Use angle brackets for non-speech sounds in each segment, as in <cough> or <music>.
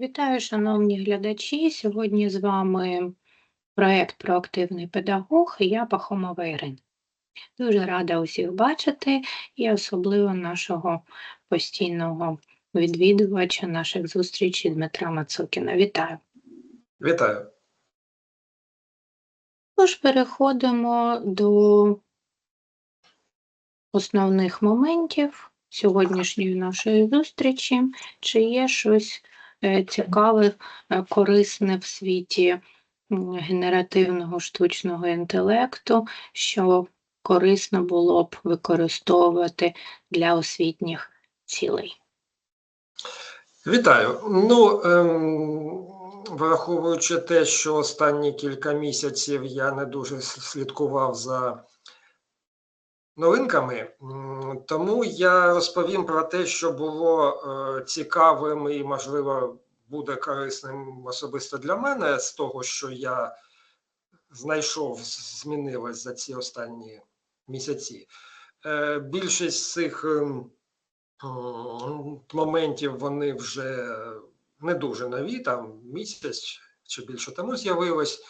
Вітаю, шановні глядачі. Сьогодні з вами проєкт Проактивний педагог і я Пахомова Ірина. Дуже рада усіх бачити і особливо нашого постійного відвідувача наших зустрічей Дмитра Мацукіна. Вітаю. Вітаю. Тож переходимо до основних моментів сьогоднішньої нашої зустрічі. Чи є щось е, цікаве, корисне в світі генеративного штучного інтелекту, що корисно було б використовувати для освітніх цілей? Вітаю. Ну, ем, враховуючи те, що останні кілька місяців я не дуже слідкував за новинками, тому я розповім про те, що було е, цікавим і, можливо, буде корисним особисто для мене з того, що я знайшов, змінилось за ці останні місяці. Е, більшість цих. ем, моментів вони вже не дуже нові, там місяць чи більше тому з'явилось,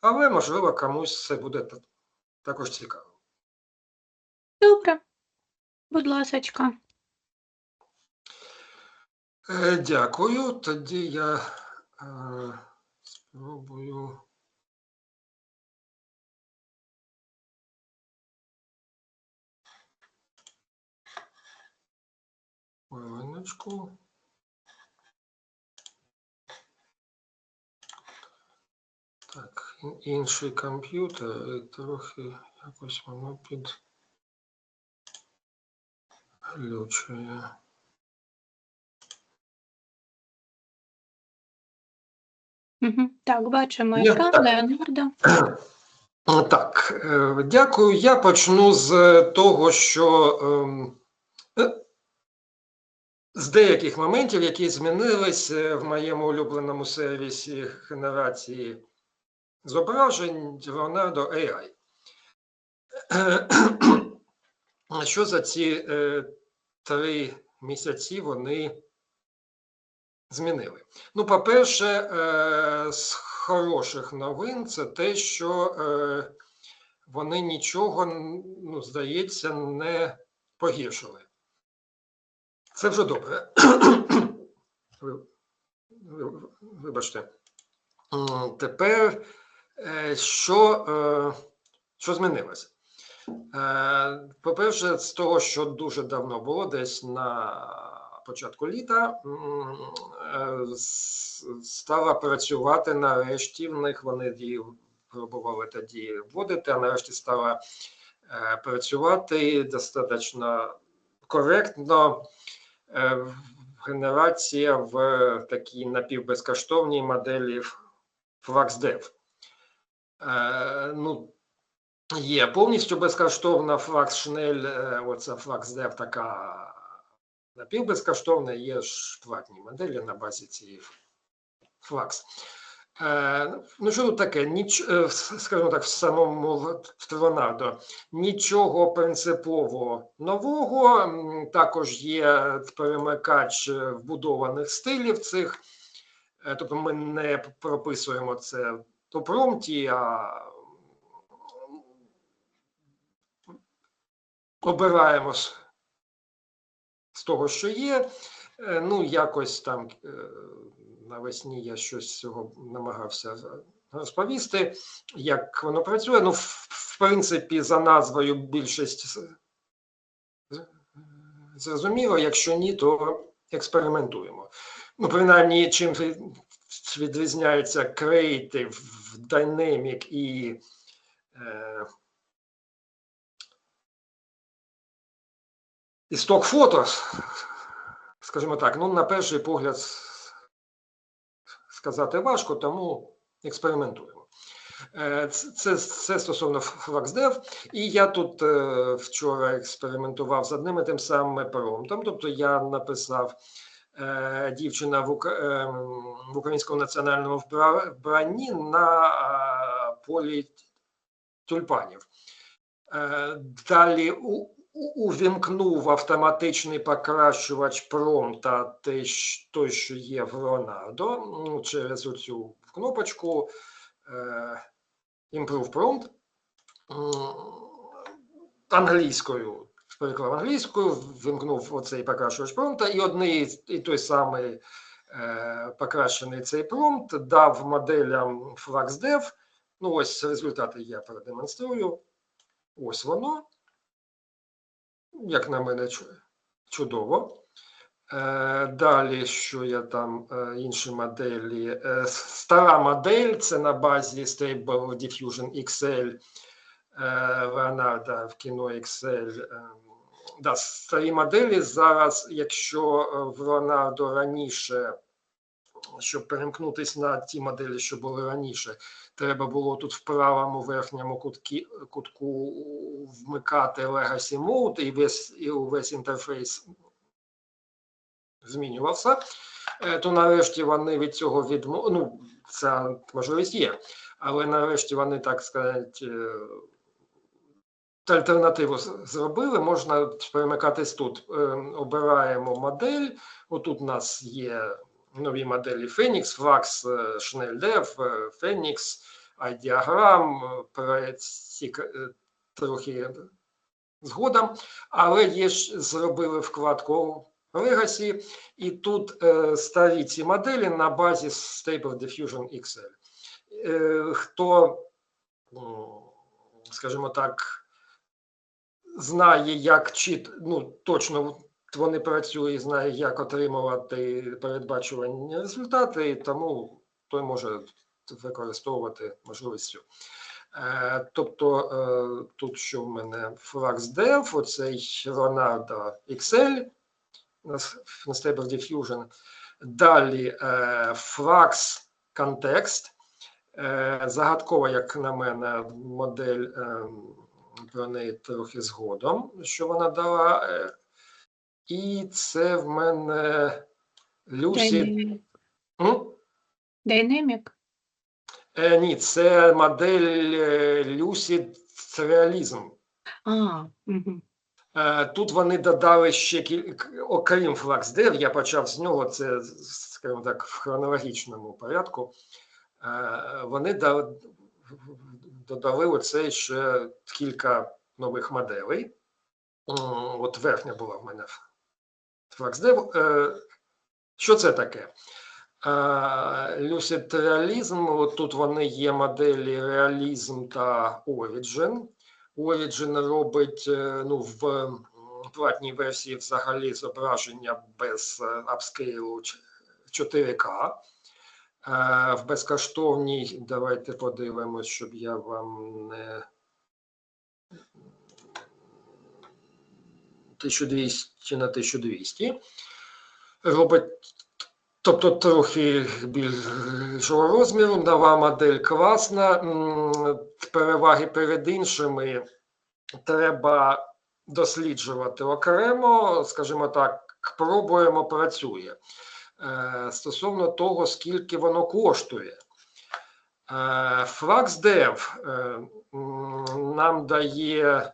але можливо комусь це буде та- також цікаво. Добре, будь ласочка. Е, Дякую. Тоді я е, спробую. Хвилиночку. Так, інший комп'ютер трохи якось воно під глючує. Мгм. Так, бачимо екран Леонардо. <clears throat> Е, Так, е, дякую. Я почну з того, що ем, е, з деяких моментів, які змінились е, в моєму улюбленому сервісі генерації зображень Leonardo AI. Е, Що за ці е, три місяці вони змінили? Ну, по-перше, е, з хороших новин це те, що е, вони нічого, ну, здається, не погіршили. Це вже добре. Ви- ви- Вибачте. Тепер е, що, що змінилося? Е, По-перше, з того, що дуже давно було, десь на початку літа, е, стала працювати нарешті. В них вони її пробували тоді вводити, а нарешті стала е, працювати достатньо коректно. Генерація в такій напівбезкоштовній моделі FluxDev. Ну, Є повністю безкоштовна флакс Шнель, е, оця FluxDev така напівбезкоштовна, є ж платні моделі на базі цієї Flux. Е, ну, що тут таке? Ніч, е, скажімо так, в самому Leonardo нічого принципово нового. Також є перемикач вбудованих стилів цих. Тобто ми не прописуємо це по промпті, а обираємо з, того, що є. Е, Ну, якось там е, навесні я щось цього намагався розповісти, як воно працює. Ну, в, принципі, за назвою більшість зрозуміло. Якщо ні, то експериментуємо. Ну, принаймні, чим відрізняється Creative, Dynamic і е, І сток фото, скажімо так, ну, на перший погляд сказати важко, тому експериментуємо. Е, Це, це стосовно FluxDev. І я тут е, вчора експериментував з одним і тим самим промптом. Тобто я написав е, дівчина в, українському національному вбра- вбранні на полі тюльпанів. Далі увімкнув автоматичний покращувач промпта, той, що є в Leonardo, ну, через оцю кнопочку е, Improve Prompt англійською. Переклав англійською, вимкнув оцей покращувач промпта, і одний і той самий е, покращений цей промпт дав моделям FluxDev. Ну, ось результати я продемонструю. Ось воно. Як на мене, чудово. Е, Далі, що я там, е, інші моделі. Е, Стара модель це на базі Stable Diffusion XL Leonardo в кіно XL. Да, старі моделі зараз, якщо в Leonardo раніше, щоб перемкнутися на ті моделі, що були раніше, треба було тут в правому верхньому куткі, кутку вмикати Legacy Mode і весь, і увесь інтерфейс змінювався, е, то нарешті вони від цього відмов... Ну, ця можливість є, але нарешті вони, так сказати, е, альтернативу зробили. Можна перемикатись тут. Е, Обираємо модель. Отут у нас є нові моделі Phoenix, Flux, Schnell-Dev, е, Phoenix, iDiagram, про ці трохи згодом, але є ж зробили вкладку Legacy, і тут е, старі ці моделі на базі Stable Diffusion XL. Е, хто, скажімо так, знає, як чіт, ну точно вони працюють, і знає, як отримувати передбачувані результати, і тому той може використовувати можливість цю. Е, Тобто е, тут що в мене FluxDev, оцей Leonardo XL на Stable Diffusion. Далі е, Flux Context. Загадкова, як на мене, модель е, про неї трохи згодом, що вона дала. Е, І це в мене Lucid. Dynamic. Е, ні, це модель е, Lucid Realism. А, угу. Е, Тут вони додали ще кіль- окрім FluxDev, я почав з нього, це, скажімо так, в хронологічному порядку. Е, Вони да- додали оце ще кілька нових моделей. От верхня була в мене FluxDev. Е, Що це таке? Е, Realism, от тут вони є моделі Realism та Origin. Origin робить е, ну, в платній версії взагалі зображення без апскейлу 4К. Е, В безкоштовній давайте подивимось, щоб я вам не 1200 на 1200. Робить Тобто трохи більшого розміру, нова модель класна. Переваги перед іншими треба досліджувати окремо, скажімо так, пробуємо, працює. Е, Стосовно того, скільки воно коштує. Е, FluxDev е, нам дає е,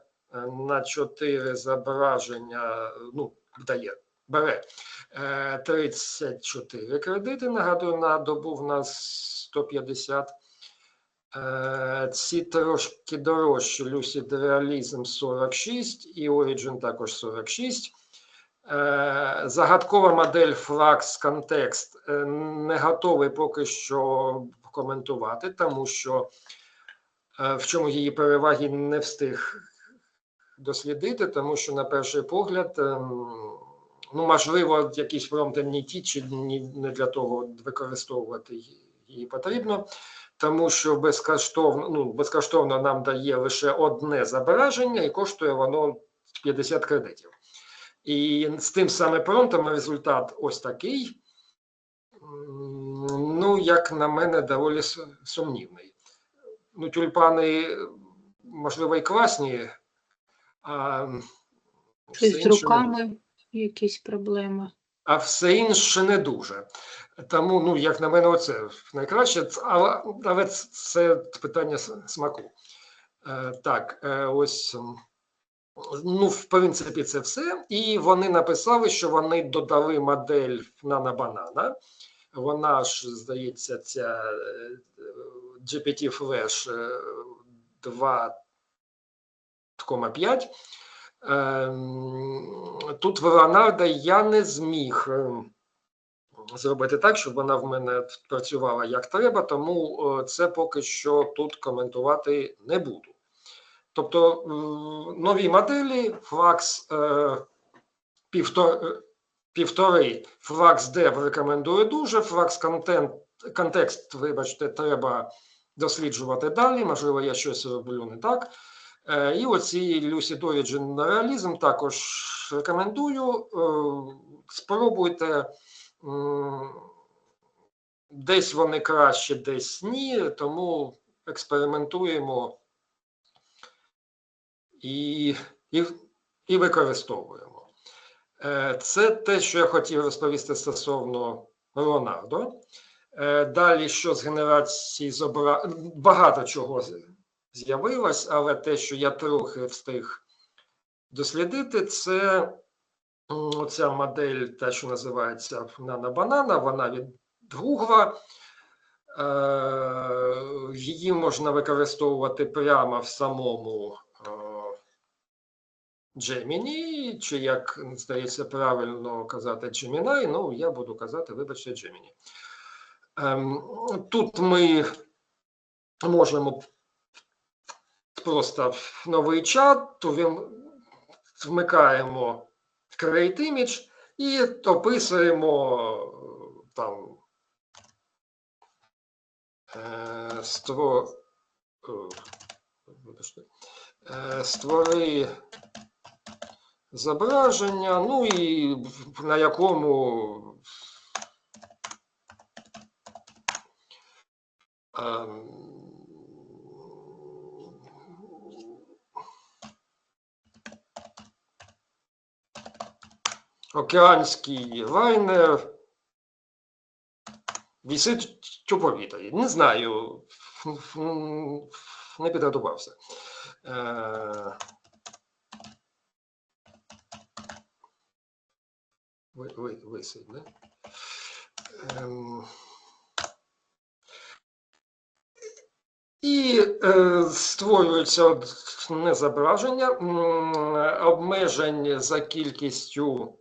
на 4 зображення, ну, дає, бере е, 34 кредити. Нагадую, на добу в нас 150. Е, Ці трошки дорожчі Lucid Realism 46 і Origin також 46. Е, Загадкова модель Flux Context е, не готовий поки що коментувати, тому що е, в чому її переваги не встиг дослідити, тому що на перший погляд, ем, ну можливо, якісь ті, чи не для того використовувати її- потрібно, тому що безкоштовно, ну, безкоштовно нам дає лише одне зображення, і коштує воно 50 кредитів. І з тим саме промптом результат ось такий. Ну, як на мене, доволі сумнівний. Ну, тюльпани, можливо, і класні, а, Щось з руками не... якісь проблеми. А все інше не дуже. Тому, ну, як на мене, це найкраще, але, навіть це питання смаку. Е, так, е, ось. Ну, в принципі, це все. І вони написали, що вони додали модель нано-банана. Вона ж, здається, ця е, GPT Flash е, 2 5. Ем, тут Веронарда я не зміг е, зробити так, щоб вона в мене працювала як треба, тому е, це поки що тут коментувати не буду. Тобто нові моделі флакс е, півтори, флакс Dev рекомендую дуже, флакс контент, контекст, вибачте, треба досліджувати далі. Можливо, я щось роблю не так. Е, І оці Lucid Origin Realism також рекомендую. Е, Спробуйте. Десь вони краще, десь ні, тому експериментуємо і, і, і використовуємо. Е, Це те, що я хотів розповісти стосовно Леонардо. Далі, що з генерації зобра... багато чого з- з'явилось, але те, що я трохи встиг дослідити, це оця модель, те, що називається нано-банана, вона від Google. Е, Її можна використовувати прямо в самому е, Gemini, чи як здається правильно казати Gemini, ну я буду казати, вибачте, Gemini. Ем, Тут ми можемо просто новий чат, то він- вмикаємо Create Image і описуємо е, там е, ство, е, створи зображення, ну і на якому океанський лайнер вісить у повітрі. Не знаю, не підготувався. Е, ви- ви- Висить, да? Ем, І е, створюється одне зображення, обмежень за кількістю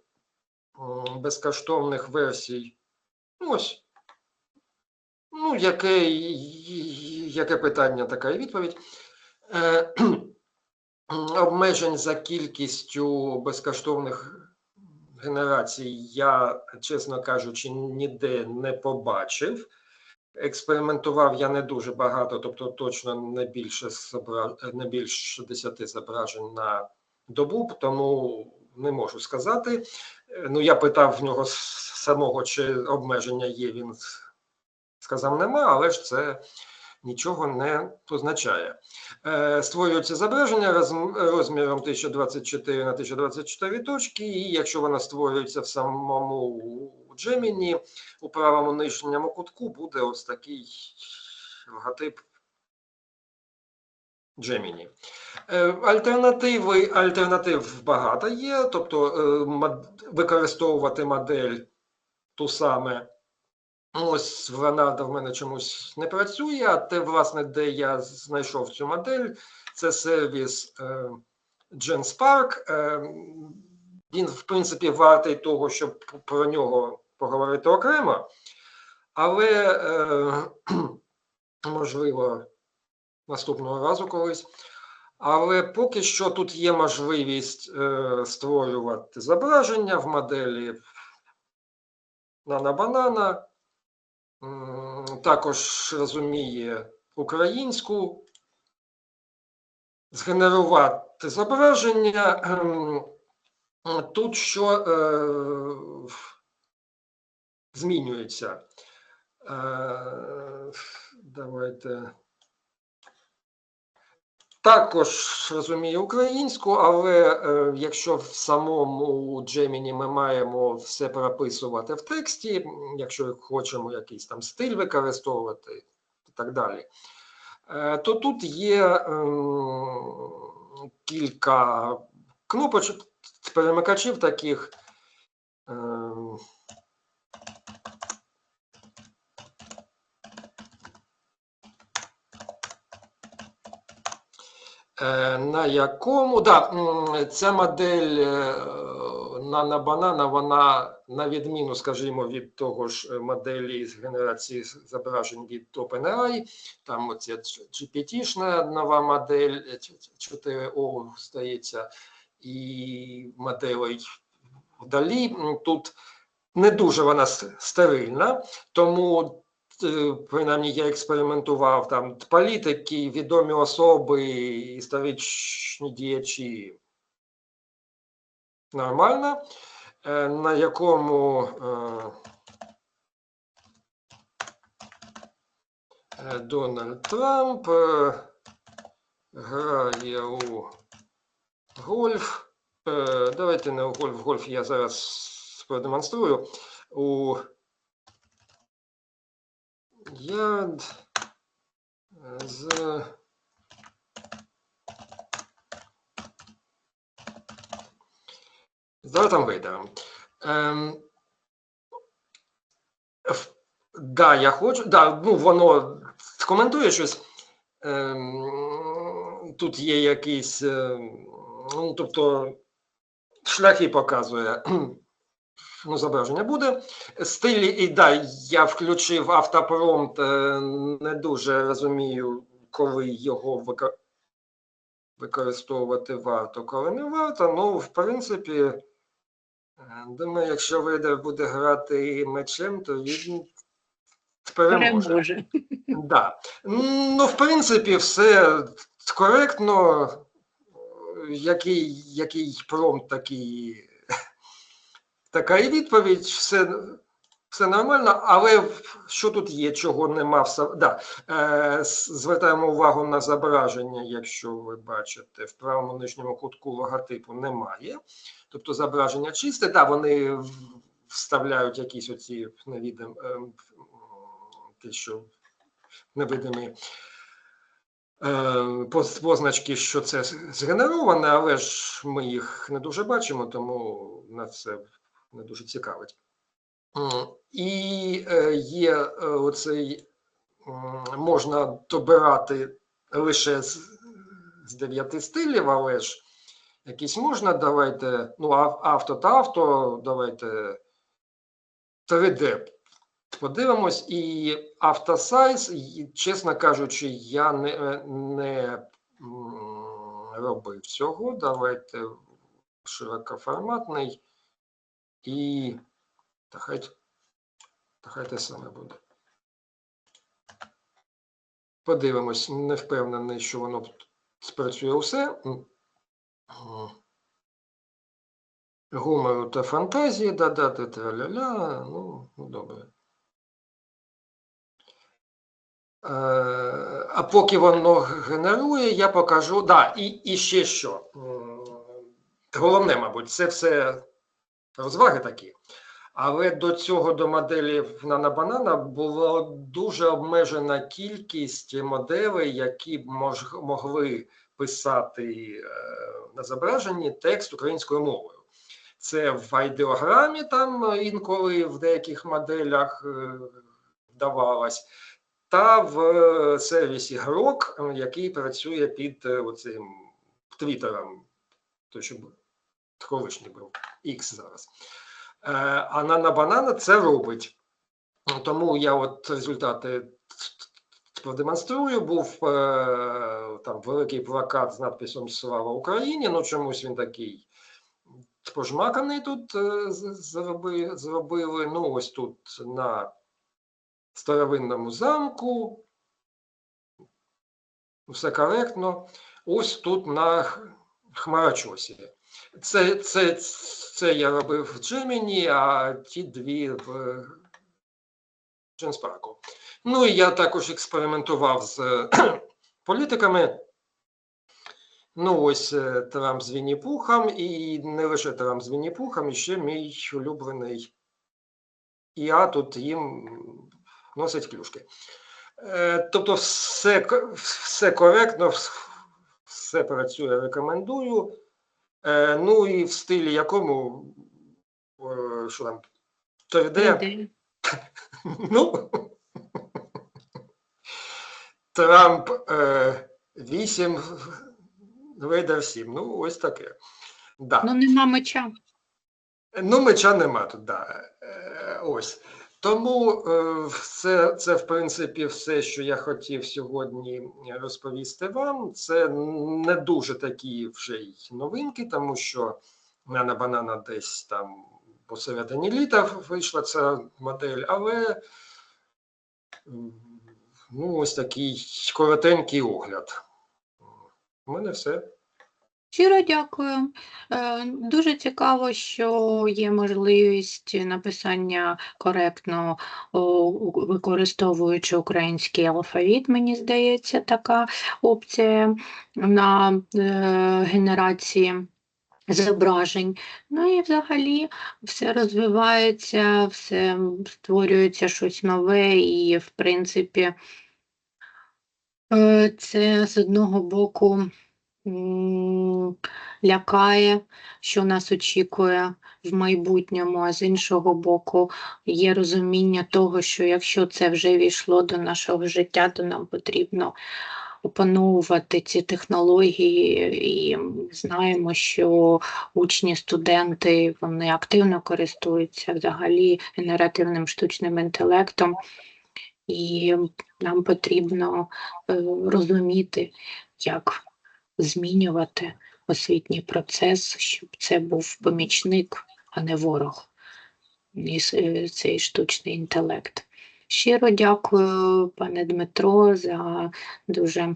безкоштовних версій. Ну, Ось. Ну, яке, яке питання, така і відповідь. Е, обмежень за кількістю безкоштовних генерацій я, чесно кажучи, ніде не побачив. Експериментував я не дуже багато, тобто точно не більше не більше 10 зображень на добу, тому не можу сказати. Ну, я питав в нього самого, чи обмеження є. Він сказав, нема, але ж це нічого не означає. Е, Створюється зображення розміром 1024 на 1024 точки, і якщо воно створюється в самому Gemini, у правому нижньому кутку буде ось такий логотип Gemini. Е, Альтернативи, альтернатив багато є, тобто е, використовувати модель ту саме. Ось в Leonardo в мене чомусь не працює, а те, власне, де я знайшов цю модель, це сервіс е, GenSpark. Він, в принципі, вартий того, щоб про нього поговорити окремо, але, <clears throat> можливо, наступного разу колись. Але поки що тут є можливість е, створювати зображення в моделі нано-банана, також розуміє українську, згенерувати зображення. Тут що е, змінюється. Е, давайте. Також розуміє українську, але е, якщо в самому Gemini ми маємо все прописувати в тексті, якщо хочемо якийсь там стиль використовувати і так далі, е, то тут є ем, кілька кнопочок, перемикачів таких. Е, на якому, да, ця модель е, Nano Banana, вона на відміну, скажімо, від того ж е, моделі з генерації зображень від OpenAI, там оця GPT-шна нова модель е, 4O, здається, і моделей вдалі. Тут не дуже вона стерильна, тому е, принаймні я експериментував там політики, відомі особи, історичні діячі. Нормально. Е, На якому е, е, Дональд Трамп е, грає у гольф. Е, Давайте не у гольф. Гольф я зараз продемонструю. У я з з Дартом Вейдером. Ем, да, я хочу. Да, ну, воно коментує щось. Ем, тут є якийсь. ем, ну, тобто, шляхи показує. Ну, зображення буде. Стилі, і да, я включив автопромпт, е, не дуже розумію, коли його використовувати варто, коли не варто. Ну, в принципі, е, думаю, якщо Вейдер буде грати мечем, то він переможе. Переможе. Да. Ну, в принципі, все коректно. Який, який промпт, такий, така і відповідь, все, все нормально, але що тут є, чого нема в да. е, Звертаємо увагу на зображення, якщо ви бачите, в правому нижньому кутку логотипу немає. Тобто зображення чисте, да, вони вставляють якісь оці невідом, ем, те, що невидимі е, позначки, що це згенероване, але ж ми їх не дуже бачимо, тому нас це не дуже цікавить. І е, є е, оцей, можна добирати лише з, з дев'яти стилів, але ж якісь можна, давайте, ну, авто та авто, давайте 3D Подивимось, і автосайз, чесно кажучи, я не, е, не робив цього. Давайте широкоформатний і та хай, та хай те саме буде. Подивимось, не впевнений, що воно спрацює усе. Гумору та фантазії додати, траля-ля, ну, ну добре. Е, А поки воно генерує, я покажу. Да, і, і ще що. Головне, мабуть, це все розваги такі. Але до цього, до моделі Nano була дуже обмежена кількість моделей, які мож, могли писати е, на зображенні текст українською мовою. Це в ідеограмі там інколи в деяких моделях е, та в е, сервісі Грок, е, який працює під е, оцим твіттером, той, що був, колишній був X зараз. Е, А Nano Banana це робить. Тому я от результати продемонструю. Був е, там великий плакат з надписом Слава Україні. Ну чомусь він такий пожмаканий тут е, зробили. Ну, ось тут на старовинному замку. Все коректно. Ось тут на Хмарочосі. Це, це, це я робив в Джеміні, а ті дві в Дженспарку. Ну і я також експериментував з <clears throat> політиками. Ну, ось е, Трамп з Вінні-Пухом, і не лише Трамп з Вінні-Пухом, і ще мій улюблений. Я тут їм носить клюшки. Е, Тобто, все, все коректно, все працює, рекомендую. Е, ну і в стилі якому, е, що там, то йде, <laughs> ну, Трамп е, 8, Вейдер 7. Ну, ось таке. Да. Ну, нема меча. Ну, меча нема тут, да. Е, ось. Тому це, це, в принципі, все, що я хотів сьогодні розповісти вам. Це не дуже такі вже й новинки, тому що Нана Банана десь там посередині літа вийшла ця модель, але ну, ось такий коротенький огляд. У мене все. Щиро дякую. Е, Дуже цікаво, що є можливість написання коректно використовуючи український алфавіт. Мені здається, така опція на е, генерації зображень. Ну і взагалі все розвивається, все створюється щось нове, і, в принципі, е, це з одного боку лякає, що нас очікує в майбутньому, а з іншого боку, є розуміння того, що якщо це вже війшло до нашого життя, то нам потрібно опановувати ці технології, і знаємо, що учні, студенти вони активно користуються взагалі генеративним штучним інтелектом, і нам потрібно е, розуміти, як змінювати освітній процес, щоб це був помічник, а не ворог, і е, цей штучний інтелект. Щиро дякую, пане Дмитро, за дуже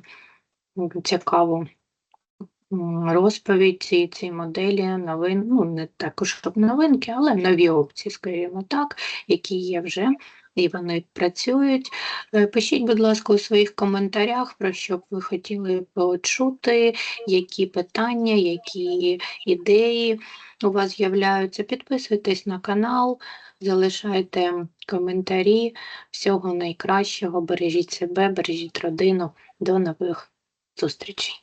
цікаву розповідь цієї цієї моделі новин, ну не також щоб новинки, але нові опції, скажімо так, які є вже. І вони працюють. Е, Пишіть, будь ласка, у своїх коментарях, про що б ви хотіли почути, які питання, які ідеї у вас з'являються. Підписуйтесь на канал, залишайте коментарі. Всього найкращого. Бережіть себе, бережіть родину. До нових зустрічей.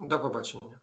До побачення.